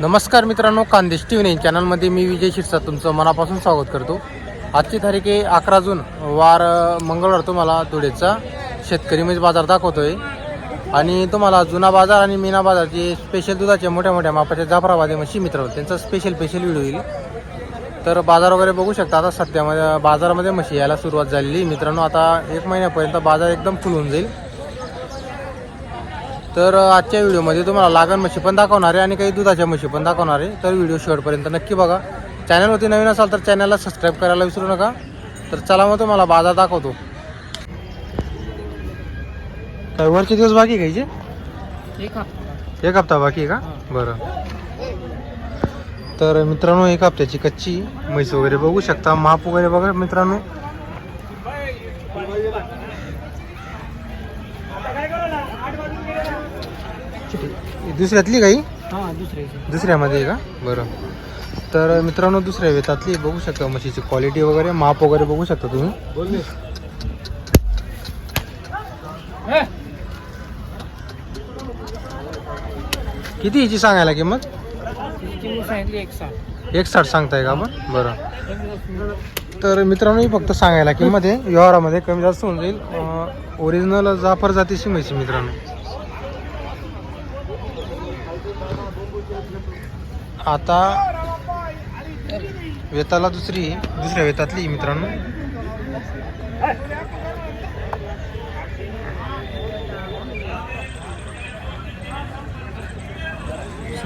नमस्कार मित्रांनो कांदेश T V चॅनलमध्ये मी विजय शिरसा तुमचं मनापासून स्वागत करतो. आजची तारीख आहे अकरा जून वार मंगळवार तुम्हाला धुळेचा शेतकरी म्हणजे बाजार दाखवतोय. आणि तुम्हाला जुना बाजार आणि मीना बाजारचे स्पेशल दुधाचे मोठ्या मोठ्या मापाच्या जाफराबादी म्हशी मित्र त्यांचा स्पेशल स्पेशल व्हिडिओ येईल. तर बाजार वगैरे बघू शकता आता सध्यामध्ये बाजारामध्ये म्हशी यायला सुरुवात झालेली मित्रांनो आता एक महिन्यापर्यंत बाजार एकदम फुल होऊन जाईल. तर आजच्या व्हिडिओमध्ये तुम्हाला लागण म्हशी पण दाखवणार आहे आणि काही दुधाच्या म्हशी पण दाखवणार आहे. तर व्हिडिओ शेवटपर्यंत नक्की बघा. चॅनलवरती नवीन असाल तर चॅनलला सबस्क्राईब करायला विसरू नका. तर चला मग तुम्हाला बाजार दाखवतो. काय वरचे दिवस बाकी आहे घ्यायचे एक हप्ता एक हप्ता बाकी आहे का? बरं. तर मित्रांनो एक हप्त्याची कच्ची म्हैस वगैरे बघू शकता. माप वगैरे बघा मित्रांनो. दुसऱ्यातली काही? हा दुसऱ्यामध्ये आहे का? बरं. तर मित्रांनो दुसऱ्या वेतातली बघू शकता म्हशीची क्वालिटी वगैरे माप वगैरे बघू शकता तुम्ही. किती हिची सांगायला किंमत? किंमत सांगितली एक साठ एक साठ सांगताय का आपण? बरं. तर मित्रांनो ही फक्त सांगायला किंमत आहे. व्यवहारामध्ये कमी जास्त होऊन जाईल. ओरिजिनल जाफर जातीची म्हशी मित्रांनो. आता वेताला दुसरी दुसऱ्या वेतातली मित्रांनो.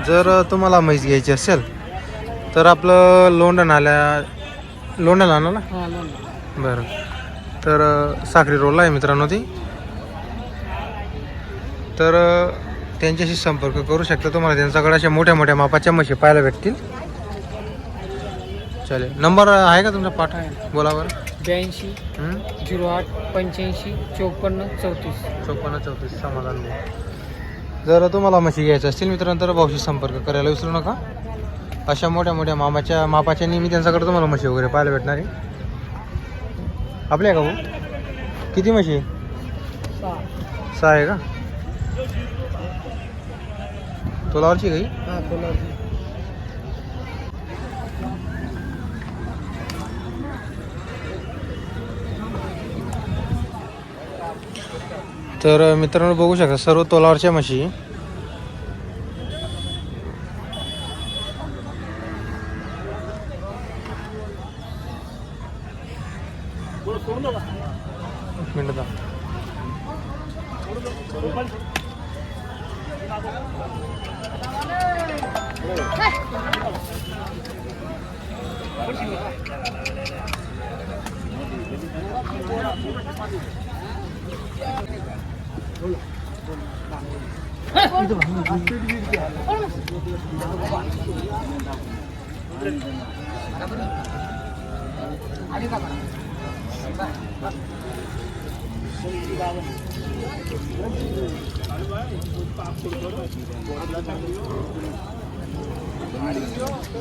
जर तुम्हाला म्हैस घ्यायची असेल तर आपलं लोंढण आल्या लोंढण आणा ना? बरं. तर साखरी रोल आहे मित्रांनो ती. तर त्यांच्याशी संपर्क करू शकता तुम्हाला. त्यांच्याकडे अशा मोठ्या मोठ्या मापाच्या म्हशी पाहायला भेटतील. चालेल. नंबर आहे का तुमचा? पाठ आहे. बोला बरं. ब्याऐंशी? झिरो आठ पंच्याऐंशी चौपन्न चौतीस. चौपन्न चौतीस. समाधान. जर तुम्हाला म्हशी घ्यायचं असतील मित्रांनो तर भाऊशी संपर्क करायला विसरू नका. अशा मोठ्या मोठ्या मामाच्या मापाच्या नेहमी त्यांच्याकडे तुम्हाला म्हशी वगैरे पाहायला भेटणार आहे. आपल्या का भाऊ? किती म्हशी सहा आहे का? तोलावरची हा? कोल्हापूर तर मित्रांनो बघू शकता सर्व तोलावरच्या म्हशी.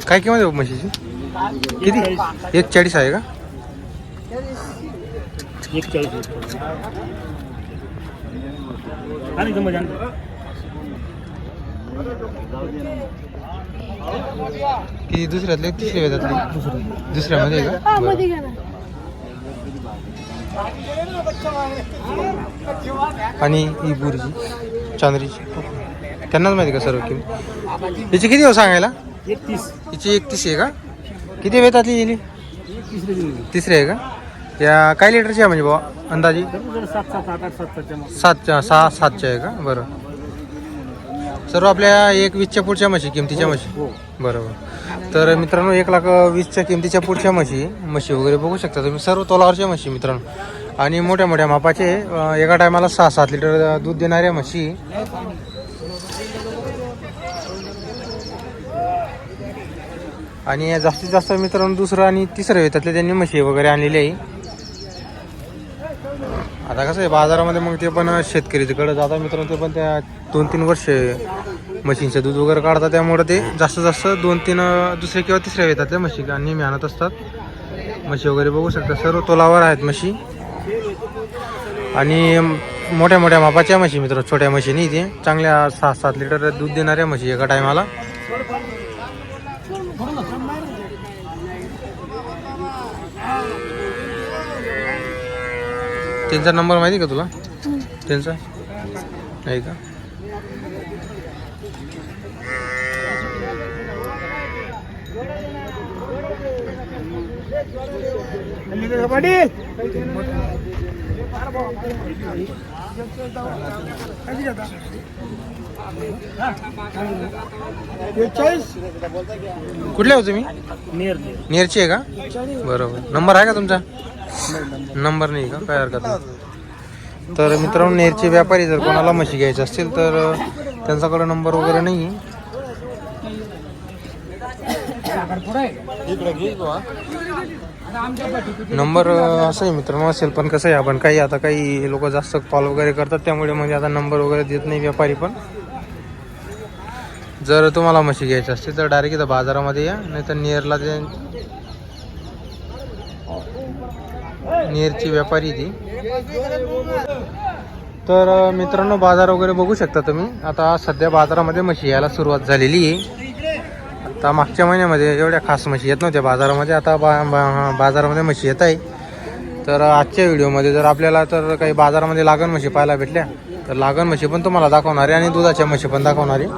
काय किंमत आहे म्हशीची किती? एक चाळीस आहे का? किती दुसऱ्यातले तिसऱ्या वेदातले? दुसऱ्यामध्ये आहे का. आणि ही बुरजी चांदरीची त्यांनाच माहिती का सर्व? किंमत याची किती हो सांगायला? एकतीस. हिची एकतीस आहे का? किती वेतातली गेली. तिसरी आहे का? या काय लिटरची आहे म्हणजे बाबा अंदाजे? सात सात आठ आठ सात सातच्या सहा सातच्या आहे का? बरं. सर्व आपल्या एक वीसच्या पुढच्या म्हशी किमतीच्या म्हशी. हो बरोबर. तर मित्रांनो एक लाख वीसच्या किमतीच्या पुढच्या म्हशी म्हशी वगैरे बघू शकता तुम्ही. सर्व तोलावरच्या म्हशी मित्रांनो. आणि मोठ्या मोठ्या मापाचे एका टायमाला सहा सात लिटर दूध देणाऱ्या म्हशी. आणि जास्तीत जास्त मित्रांनो दुसरं आणि तिसरं त्यातले त्यांनी म्हशी वगैरे आणलेली आहे. आता कसं आहे बाजारामध्ये मग ते पण शेतकरीकडे जातात मित्रांनो ते पण त्या दोन तीन वर्ष मशीनचं दूध वगैरे काढतात त्यामुळे ते जास्तीत जास्त दोन तीन दुसरे किंवा तिसऱ्या येतात त्या म्हशी नेहमी आणत असतात. म्हशी वगैरे बघू शकता सर्व तोलावर आहेत म्हशी. आणि मोठ्या मोठ्या मापाच्या म्हशी मित्र छोट्या म्हशी नाही ते. चांगल्या सहा सात लिटर दूध देणाऱ्या म्हशी एका टायमाला त्यांचा नंबर माहिती का तुला? त्यांचा? आहे का? कुठले हो तुम्ही नेर नियरची आहे का? बरोबर. नंबर आहे का तुमचा? नंबर नाही का? काय हरकत नाही तर मित्रांनो नेरचे व्यापारी जर कोणाला म्हशी घ्यायचे असतील तर त्यांच्याकडे नंबर वगैरे नाही आहे. नंबर असं आहे मित्रांनो असेल पण कसं आहे आपण काही आता काही लोक जास्त कॉल वगैरे करतात त्यामुळे म्हणजे आता नंबर वगैरे देत नाही व्यापारी पण. जर तुम्हाला म्हशी घ्यायची असतील तर डायरेक्ट इथं बाजारामध्ये या नाही तर नियरला ते नियरची व्यापारी ती. तर मित्रांनो बाजार वगैरे बघू शकता तुम्ही. आता सध्या बाजारामध्ये म्हशी यायला सुरुवात झालेली आहे. आता मागच्या महिन्यामध्ये एवढ्या खास म्हशी येत नव्हत्या. बाजारामध्ये आता बा बा- बाजारामध्ये म्हशी येत आहे. तर आजच्या व्हिडिओमध्ये जर आपल्याला तर काही बाजारामध्ये लागण म्हशी पाहायला भेटल्या तर लागण म्हशी पण तुम्हाला दाखवणार आहे आणि दुधाच्या म्हशी पण दाखवणार आहे.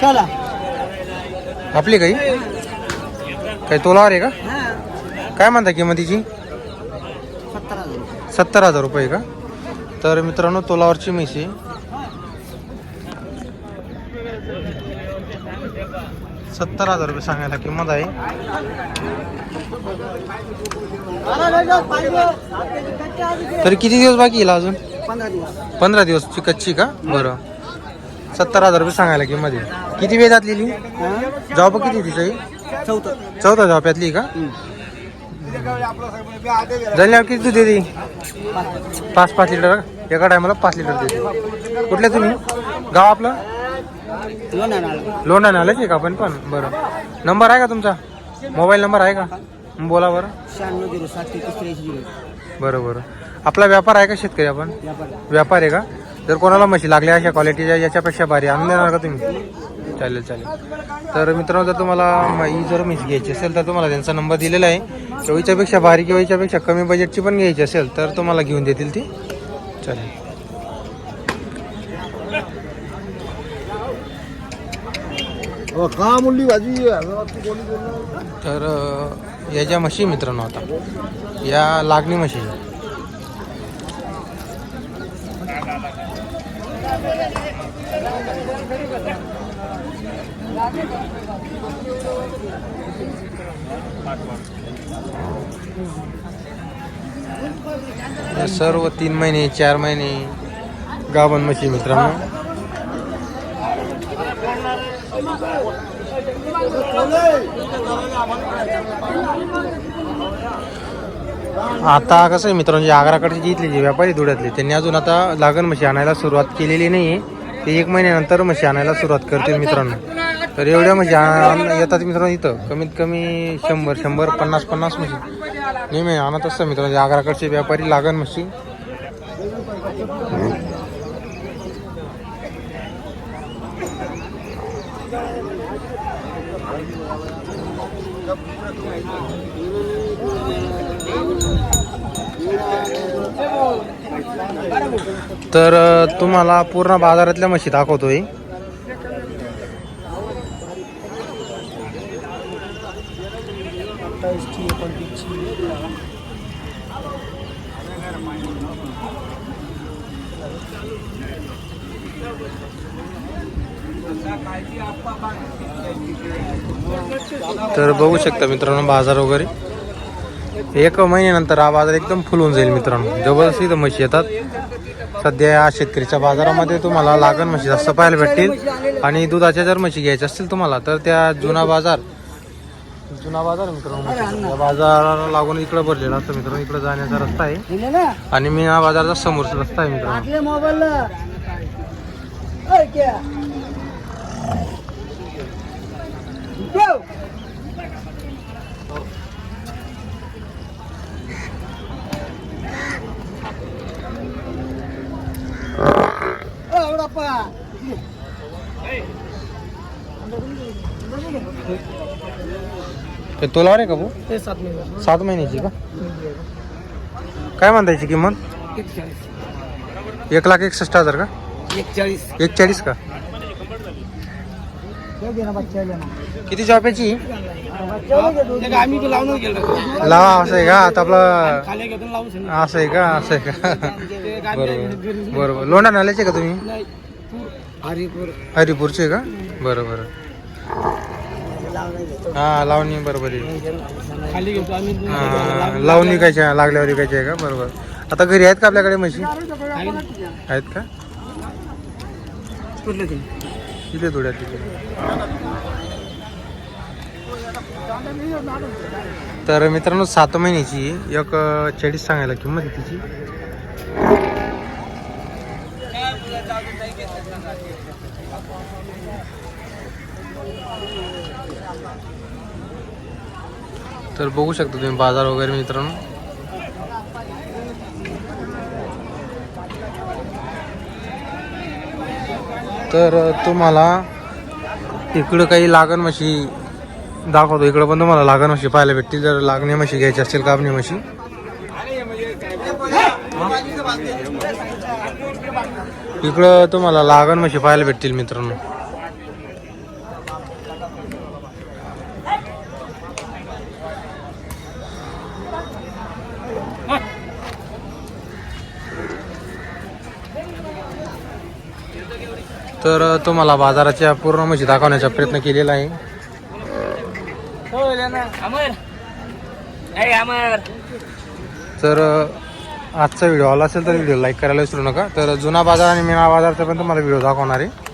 चला. आपली काही? काही तोलावर आहे का? काय म्हणता किंमतीची? सत्तर हजार. सत्तर हजार रुपये का? तर मित्रांनो तोलावरची आहे. सत्तर हजार रुपये सांगायला किंमत आहे. तरी किती दिवस बाकी येईल अजून? पंधरा दिवस. पंधरा दिवसची कच्ची का? बरं. सत्तर हजार रुपये सांगायला किंमत आहे. किती वेळ जातलेली? जॉब किती तिची चौथं चौदा जॉब्यातली का? जळल्यावर किती दूध देते? पाच पाच लिटर एका टायमाला पाच लिटर देते. कुठले तुम्ही? गाव आपलं? लोंढा नाल्याच आहे का आपण पण? बरं. नंबर आहे का तुमचा? मोबाईल नंबर आहे का? बोला बरं. शहाण्णव झिरो सात बरं बरं. आपला व्यापार आहे का शेतकरी आपण? व्यापार आहे का? जर कोणाला म्हशी लागल्या अशा क्वालिटीच्या याच्यापेक्षा भारी आणून देणार का तुम्ही? चालेल चालेल. तर मित्रांनो जर तुम्हाला ही जर म्हशी घ्यायची असेल तर तुम्हाला त्यांचा नंबर दिलेला आहे. किंवा हिच्यापेक्षा भारी किंवा हिच्यापेक्षा कमी बजेटची पण घ्यायची असेल तर तुम्हाला घेऊन देतील ती. चालेल. तर या ज्या म्हशी मित्रांनो आता या लागणी म्हशी सर्व तीन महिने चार महिने गाभण म्हशी मित्रांनो आता कसं आहे मित्रांनो जे आग्राकडचे जे इथले जे व्यापारी धुळ्यातले त्यांनी अजून आता लागण म्हशी आणायला सुरुवात केलेली नाही आहे ते एक महिन्यानंतर म्हशी आणायला सुरुवात करतील मित्रांनो. तर एवढ्या म्हणजे येतात मित्रांनो इथं. कमीत कमी शंभर शंभर पन्नास पन्नास म्हशी. नेहमी आणत असतं मित्रांनो. म्हणजे आग्राकडचे व्यापारी लागण म्हशी. तर तुम्हाला पूर्ण बाजारातल्या म्हशी दाखवतोय. तर बघू शकता मित्रांनो बाजार वगैरे. एक महिन्यानंतर हा बाजार एकदम फुल होऊन जाईल मित्रांनो. जबरदस्त इथं म्हशी येतात. सध्या या शेतकरीच्या बाजारामध्ये तुम्हाला लागण म्हशी जास्त पाहायला भेटतील. आणि दुधाच्या जर म्हशी घ्यायच्या असतील तुम्हाला तर त्या जुना बाजार जुना बाजार मित्रांनो बाजाराला लागून इकडं भरलेला असतो मित्रांनो. इकडं जाण्याचा रस्ता आहे. आणि मी हा बाजाराचा समोरचा रस्ता आहे मित्रांनो आपल्या मोबाईलला ते तोलावर आहे का भाऊ? ते सात महिन्याची का? काय म्हणतायची किंमत? एक लाख एकसष्ट हजार का? एकचाळीस. एकचाळीस का? किती जॉबची आम्ही बी लावून गेलो. लावा असं आहे का? आता आपलं खाली घेतो लावून असं आहे का? असं आहे का? बरोबर बरोबर. लोंढा नाल्याचे का तुम्ही? नाही हरिपूर. हरिपूरचे का? बरं बरं हा लावणी बरोबर आहे. खाली घेतो आम्ही. हा, लावून विकायच्या लागल्यावर विकायच्या आहे का? बरोबर. आता घरी आहेत का आपल्याकडे म्हशी? आहेत का? कुठलं ते किती थोड्या तिथे. तर मित्रांनो सात महिन्याची एक चाळीस सांगायला किंमत आहे तिची. तर बघू शकता तुम्ही बाजार वगैरे मित्रांनो. तर तुम्हाला इकडं काही लागण म्हशी दाखवतो. इकडं पण तुम्हाला लागण म्हशी पाहायला भेटतील. जर लागणे म्हशी घ्यायची असेल कापणी म्हशी. इकडं तुम्हाला लागण म्हशी पाहायला भेटतील मित्रांनो. तर तुम्हाला बाजाराच्या पूर्ण म्हशी दाखवण्याचा प्रयत्न केलेला आहे. अमर. अमर. तर आजचा व्हिडिओ आला असेल तर व्हिडिओ लाईक करायला विसरू नका. तर जुना बाजार आणि मीना बाजारचा पण तुम्हाला व्हिडिओ दाखवणार आहे.